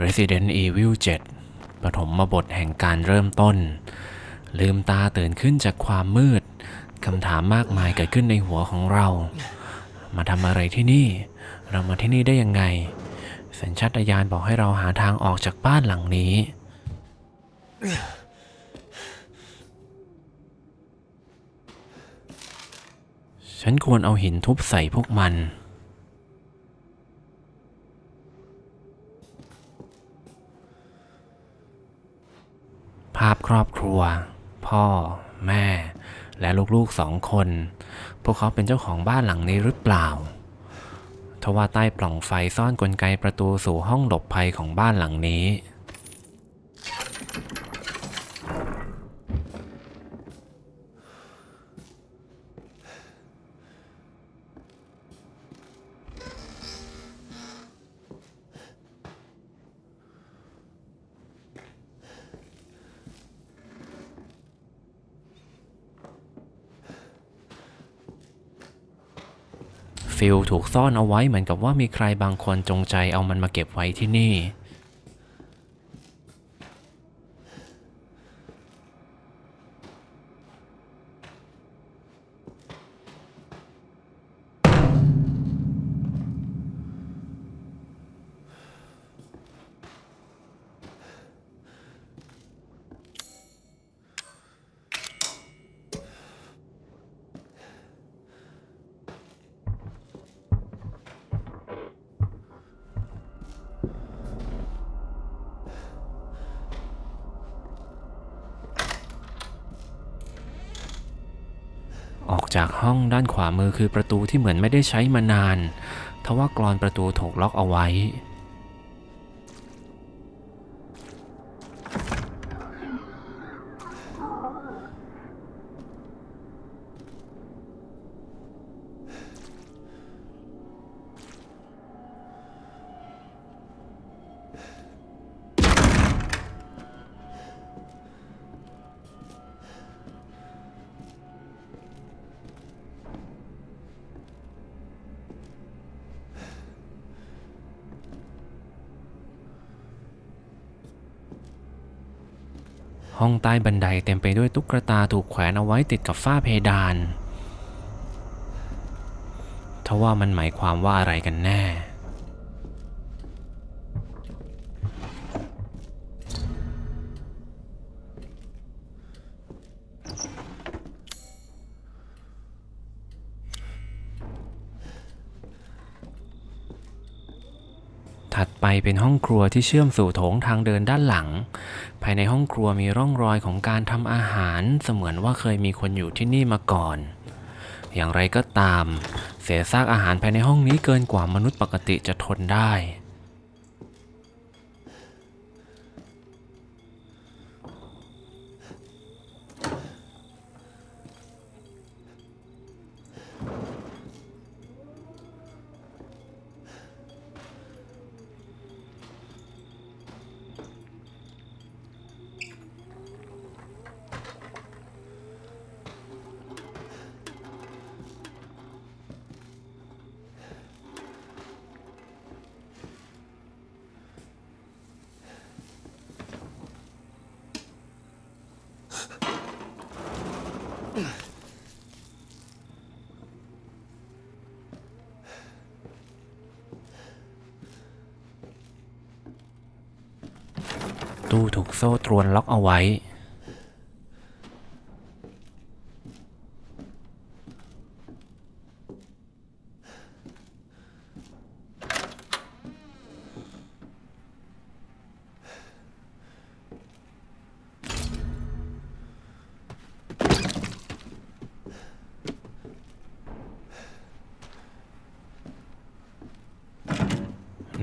Resident Evil 7 ปฐมบทแห่งการเริ่มต้น ลืมตาตื่นขึ้นจากความมืด คำถามมากมายเกิดขึ้นในหัวของเรา มาทำอะไรที่นี่ เรามาที่นี่ได้ยังไง สัญชาตญาณบอกให้เราหาทางออกจากบ้านหลังนี้ ฉันควรเอาหินทุบใส่พวกมันาพครอบครัว พ่อ แม่ และลูกๆสองคน พวกเขาเป็นเจ้าของบ้านหลังนี้หรือเปล่าทว่าใต้ปล่องไฟซ่อนกลไกประตูสู่ห้องหลบภัยของบ้านหลังนี้ ฟิลถูกซ่อนเอาไว้เหมือนกับว่ามีใครบางคนจงใจเอามันมาเก็บไว้ที่นี่ ออกจากห้องด้านขวามือคือประตูที่เหมือนไม่ได้ใช้มานาน ทว่ากรอนประตูถูกล็อกเอาไว้ ห้องใต้บันไดเต็มไปด้วยตุ๊กตาถูกแขวนเอาไว้ติดกับฝ้าเพดานทว่ามันหมายความว่าอะไรกันแน่ เป็นห้องครัวที่เชื่อมสู่โถงทางเดินด้านหลัง ภายในห้องครัวมีร่องรอยของการทำอาหารเสมือนว่าเคยมีคนอยู่ที่นี่มาก่อน อย่างไรก็ตาม เศษซากอาหารภายในห้องนี้เกินกว่ามนุษย์ปกติจะทนได้ ตู้ถูกโซ่ตรวนล็อกเอาไว้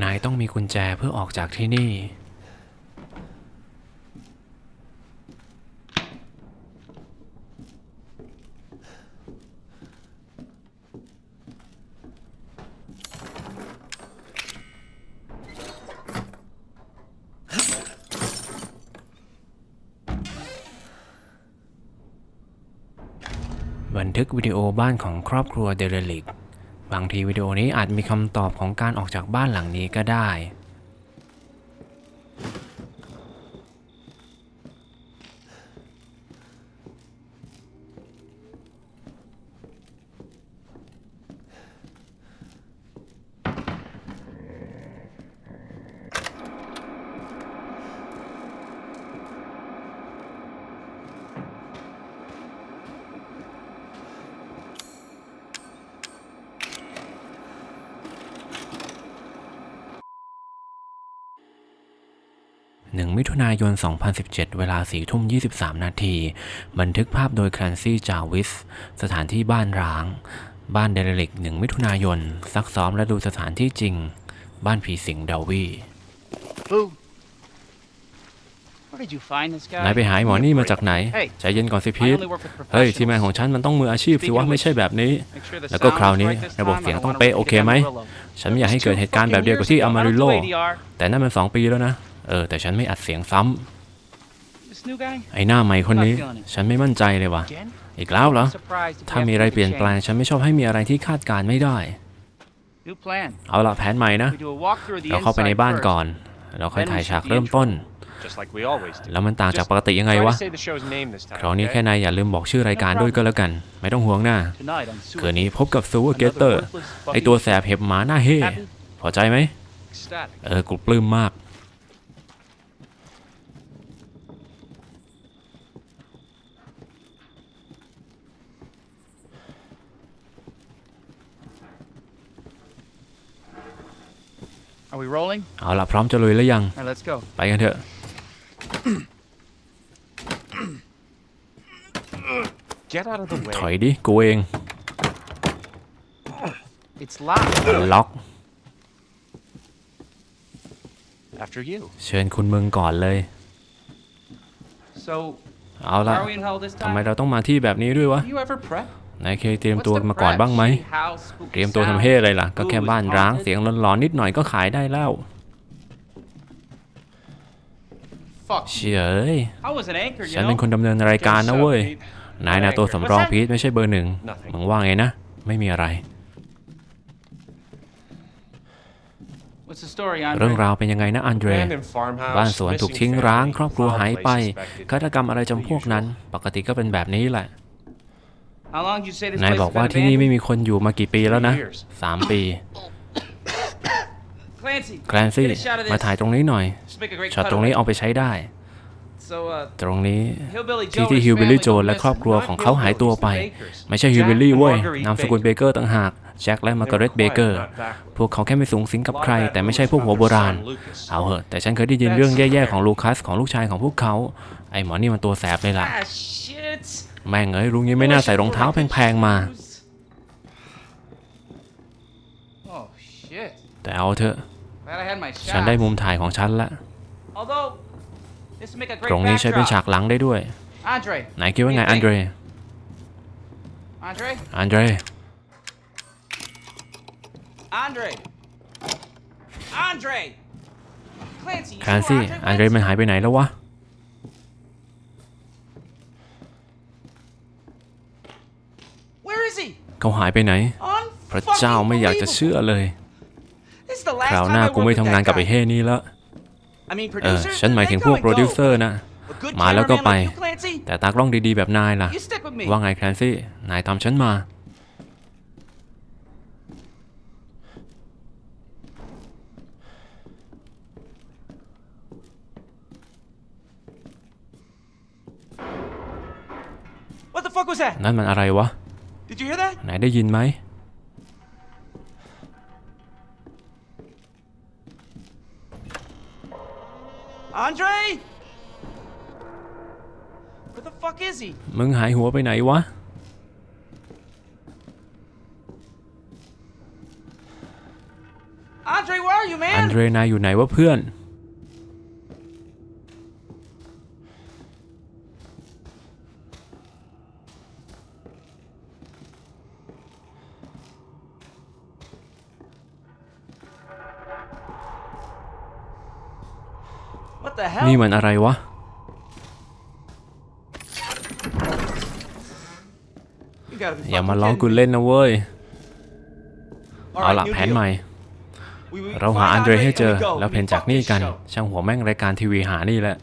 นายต้องมีกุญแจเพื่อออกจากที่นี่ วิดีโอบ้านของครอบครัวเดเรลิก บางทีวิดีโอนี้อาจมีคำตอบของการออกจากบ้านหลังนี้ก็ได้ ยน 2017 เวลา4ทุ่ม 23 นาที บันทึกภาพโดยแคลนซี่จาวิส สถานที่บ้านร้าง บ้านเดลิก1 มิถุนายน ซักซ้อมและดูสถานที่จริง บ้านผีสิงดาวี Boo. Where did you find this guy? นายไปหาไอ้หมอนี่มาจากไหน ใจเย็นก่อนสิพีท เฮ้ย ทีมงานของฉันมันต้องมืออาชีพสิวะ ไม่ใช่แบบนี้ Make sure the แล้วก็คราวนี้ sound's right this ระบบ time. เสียง I don't ต้อง wanna เป๊ะ wait โอ to เค get ไหม Amarillo. ฉันไม่อยากให้เกิดเหตุการณ์แบบเดียวกับที่ Two อา fucking มาริโล years ago. I don't play ADR. แต่นั่นมันสองปีแล้วนะ เออแต่ฉันไม่อัดเสียงซ้ำ This new guy? ไอ้หน้าใหม่คนนี้ ฉันไม่มั่นใจเลยว่ะ Again? อีกแล้วเหรอ I'm surprised if ถ้า you มี have อะไร to เปลี่ยนแปลง change. ฉันไม่ชอบให้มีอะไรที่คาดการณ์ไม่ได้ New plan. เอาละแผนใหม่นะ We do a walkthrough of the เราเข้าไปใน inside บ้าน first. ก่อน เราค่อยถ่ายฉากเริ่มต้น just like we always do. แล้วมันต่างจากปกติยังไง Try วะ to say the show's name this time. คราวนี้ okay? แค่นายอย่าลืมบอกชื่อรายการด้วยก็แล้วกัน ไม่ต้องห่วงหน้า Tonight on Sewer. คืนนี้พบกับซูเปอร์เกเตอร์ Another worthless ไอตัวแสบเห็บหมาหน้าเฮ่ Happy? พอใจไหม Ecstatic. เออกูปลื้มมาก Are we rolling? เอาละพร้อมจะลุยแล้วยัง All right, let's go. ไปกันเถอะ Get out of the ถอย way. ดิกูเอง It's locked. ล็อก After you. เชิญคุณมึงก่อนเลย So, เอาละ are we in hell this ทำไม time? เราต้องมาที่แบบนี้ด้วยวะ Do you ever prep? นายเคยเตรียม What's ตัว the มาก่อน prep? บ้างไหม Shitty house, spooky เตรียมตัวทำ sound, เฮ่อะไรล่ะ ก็แค่ Ooh, บ้าน it's ร้าง haunted. เสียงหลอนๆนิดหน่อยก็ขายได้แล้ว Fuck. เชี่ยเอ้ย I was an anchor, you ฉันเป็น know? คนดำเนินรายการนะเว้ย นายนะตัวสำรอง What's that? พีทไม่ใช่เบอร์หนึ่ง Nothing. มึงว่าไงนะ ไม่มีอะไร What's the story, เรื่อง Andre? ราวเป็นยังไงนะอันเดร Abandoned farmhouse, บ้านสวนถูก missing ทิ้งร้าง family, ครอบครัว foul หาย play ไป suspected. ฆาตกรรมอะไรจำพวกนั้น ปกติก็เป็นแบบนี้แหละ How long did you say this นาย place บอก has ว่า been ที่นี่ไม่ abandoned? มีคนอยู่มากี่ปีแล้วนะ Three years. สามปี Clancy, แกลนซี่ get a shot of this. มาถ่ายตรงนี้หน่อย Just make a great ช็อตตรงนี้ cutaway. เอาไปใช้ได้ So, uh, ตรงนี้ Hillbilly ที่ Joe ที่ and ฮิว his บิลลี่ family โจ go นและ missing. ครอบครัวของเขาหายตัวไป Not hillbillies, ไม่ใช่ Jack ฮิวบิลลี่ and เว้ย Marguerite นามสกุลเบเกอร์ต่างหากแจ็คและมาร์กาเร็ตเบเกอร์ พวกเขาแค่ไม่สูงสิงกับใคร แต่ไม่ใช่พวกหัวโบราณ เอาเหอะ แต่ฉันเคยได้ยินเรื่องแย่ๆของลูคัสของลูกชายของพวกเขา ไอ้หมอนี่มันตัวแสบเลยล่ะ Ah, shit. แม่งเอ้ยลุงนี้ไม่น่าใส่รองเท้าแพงๆมา Oh, shit. แต่เอาเถอะ Glad I had my ฉันได้ shot. มุมถ่ายของฉันละ ตรง great นี้ใช้เป็นฉาก backdrop. หลังได้ด้วย Andre, ไหนคิดว่าไงอันเดร Andre, อันเดร Andre, Andre. Clancy, you คานซี่ know where อันเดร went? มันหายไปไหนแล้ววะ Where is he? เขาหายไปไหน พระเจ้าไม่อยากจะเชื่อเลย This is the last คราว time หน้า I กูไม่ worked ทำ with งาน that กับไอ้ guy. เฮ่นี่แล้ว I mean, เออ producers, ฉันหมายถึงพวก they โปร come ดิว and เซอร์ go. นะ A good มาแล้วก็ cameraman ไป like you, Clancy, แต่ตากล้องดีๆแบบนายล่ะ you stick with me. ว่าไงแคลนซี่ นายตามฉันมา What the fuck was that? นั่นมันอะไรวะ Did you hear that? ไหนได้ยินไหม Andre? Where the fuck is he? มึงหายหัวไปไหนวะ Andre, where are you, อัน man? เดรนายอยู่ไหนวะเพื่อน นี่มันอะไรวะ อย่ามาล้อกูเล่นนะเว้ย เอาละแผนใหม่ เราหาอันเดรให้เจอแล้วเพนจากนี่กัน ช่างหัวแม่งรายการทีวีหานี่แหละ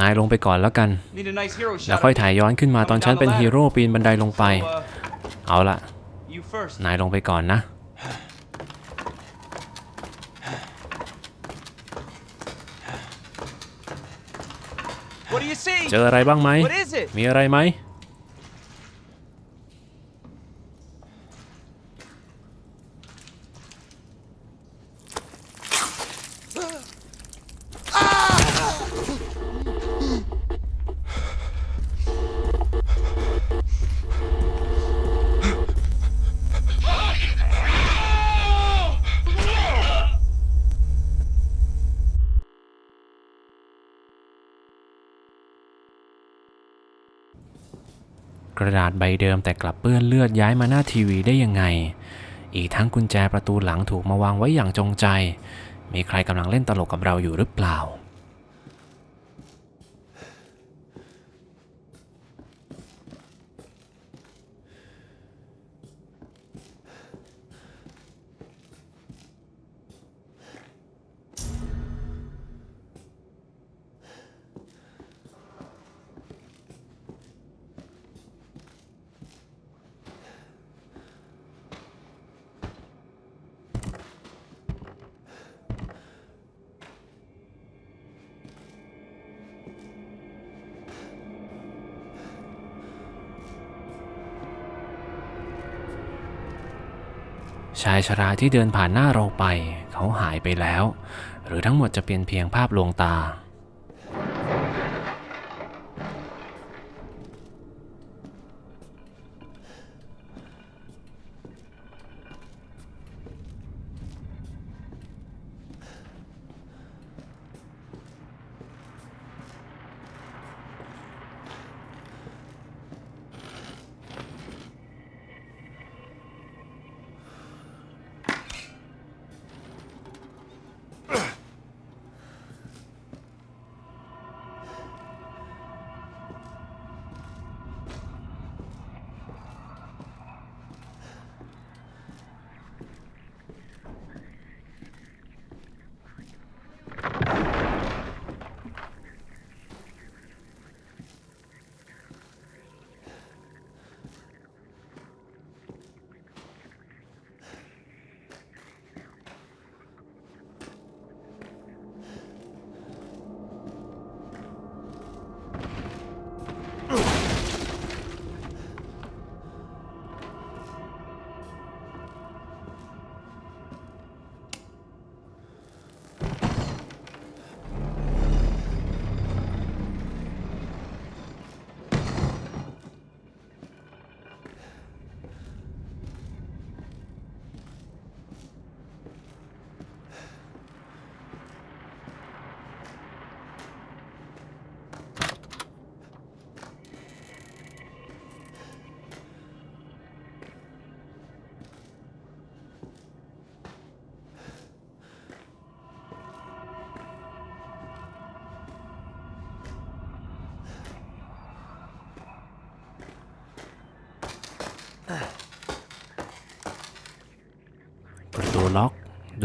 นายลงไปก่อนแล้วกัน Need a nice hero shot. แล้วค่อยถ่ายย้อนขึ้นมาตอนฉันเป็นฮีโร่ปีนบันไดลงไป So, uh, เอาละ You first. นายลงไปก่อนนะ What do you see? เจออะไรบ้างไหม What is it? มีอะไรไหม กระดาษใบเดิมแต่กลับเปื้อนเลือดย้ายมาหน้าทีวีได้ยังไง อีกทั้งกุญแจประตูหลังถูกมาวางไว้อย่างจงใจ มีใครกำลังเล่นตลกกับเราอยู่หรือเปล่า ชายชราที่เดินผ่านหน้าเราไป เขาหายไปแล้ว หรือทั้งหมดจะเป็นเพียงภาพลวงตา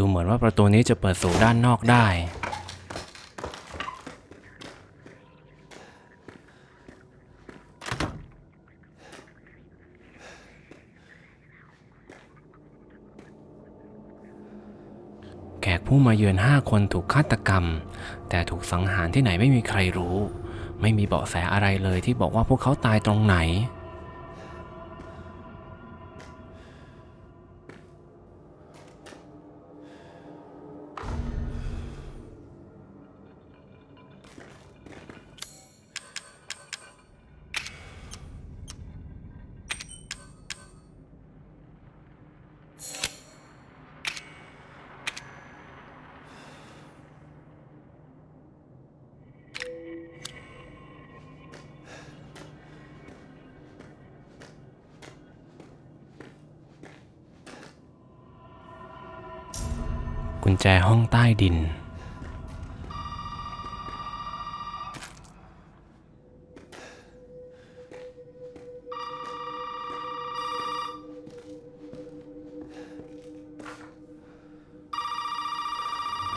ดูเหมือนว่าประตูนี้จะเปิดสู่ด้านนอกได้ แขกผู้มาเยือนห้าคนถูกฆาตกรรม แต่ถูกสังหารที่ไหนไม่มีใครรู้ ไม่มีเบาะแสอะไรเลยที่บอกว่าพวกเขาตายตรงไหน ญแจห้องใต้ดิน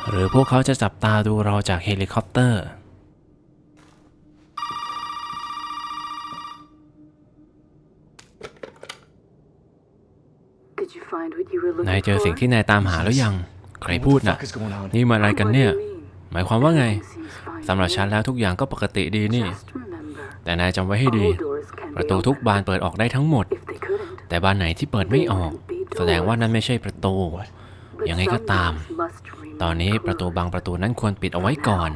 หรือพวกเขาจะจับตาดูเราจากเฮลิคอปเตอร์ What Did you find what you were นาย looking เจอสิ่ง for? ที่นายตามหาหรือยัง ใครพูดน่ะ is going on? นี่มันอะไรกันเนี่ย What do you mean? หมายความว่าไง Everything seems fine สำหรับฉันแล้วทุกอย่างก็ปกติดีนี่ Just remember, แต่นายจำไว้ให้ดี all doors can ประ be ตูทุก opened. บานเปิดออกได้ทั้งหมด If they couldn't, แต่บานไหนที่เปิดไม่ออก แสดงว่านั่นไม่ใช่ประตู but ยังไงก็ some ตาม doors must remain ตอนนี้ประตูบางประตูนั้นควรปิดเอาไว้ก่อน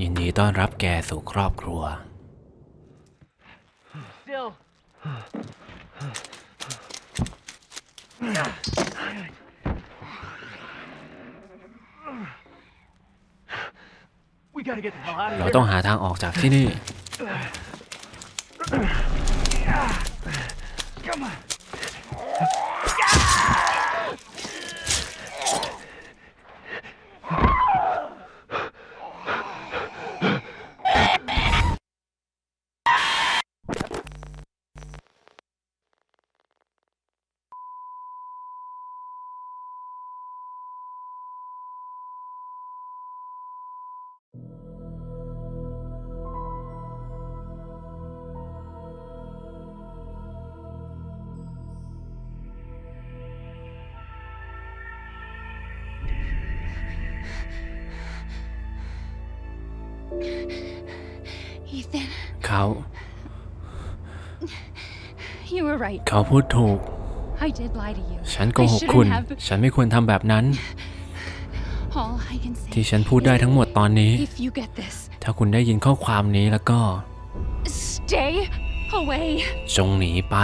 ยินดีต้อนรับแกสู่ครอบครัว Still. เราต้องหาทางออกจากที่นี่ Come on. Ethan, เขา you were right. เขาพูดถูก I did lie to you. ฉันโก I หก shouldn't คุณ have. ฉันไม่ควรทำแบบนั้น All I can say ที่ฉันพูดได้ทั้งหมดตอนนี้ if you get this, ถ้าคุณได้ยินข้อความนี้แล้วก็ stay away. จงหนีไป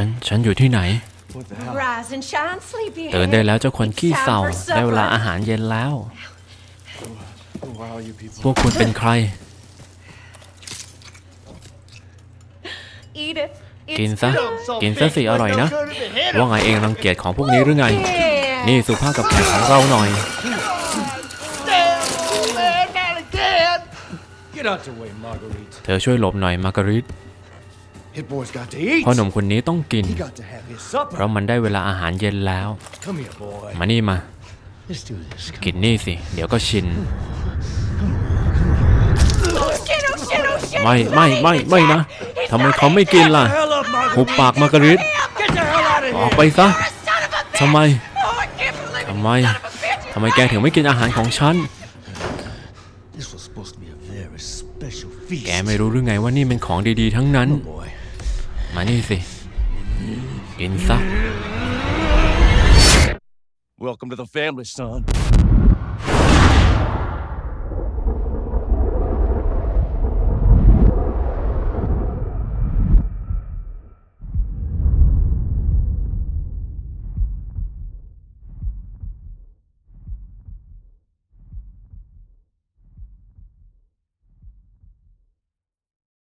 ฉัน ฉันอยู่ที่ไหน What the hell? Rise and shine, sleepyhead. ตื่นได้แล้วเจ้าคนขี้เศร้าได้เวลาอาหารเย็นแล้ว Who are you people? พวกคุณเป็นใคร Eat it. กินซะ กินซะสิอร่อยนะ ว่าไงเองรังเกียจของพวกนี้หรือไง นี่สุภาพกับแขกของเราหน่อย Get out the way, Marguerite. เธอช่วยหลบหน่อยมาร์การิต พ่อหนุ่มคนนี้ต้องกิน He got to have his เพ supper. ราะมันได้เวลาอาหารเย็นแล้ว Come here, boy. มานี่มา Let's do this. กินนี่สิ เดี๋ยวก็ชิน ไม่ไม่ไม่ไม่นะทำไมเขาไม่กินล่ะ Hell up, หุบ Marguerite. ปากมาร์การิต Get the hell out of ออก here. ไปซะทำไม Oh, I can't believe ทำไมทำไมแกถึงไม่กินอาหารของฉัน This was supposed to be a very special feast. แกไม่รู้หรือไงว่านี่เป็นของดีๆทั้งนั้น boy. มานี่สิ กินซะ Welcome to the family, son.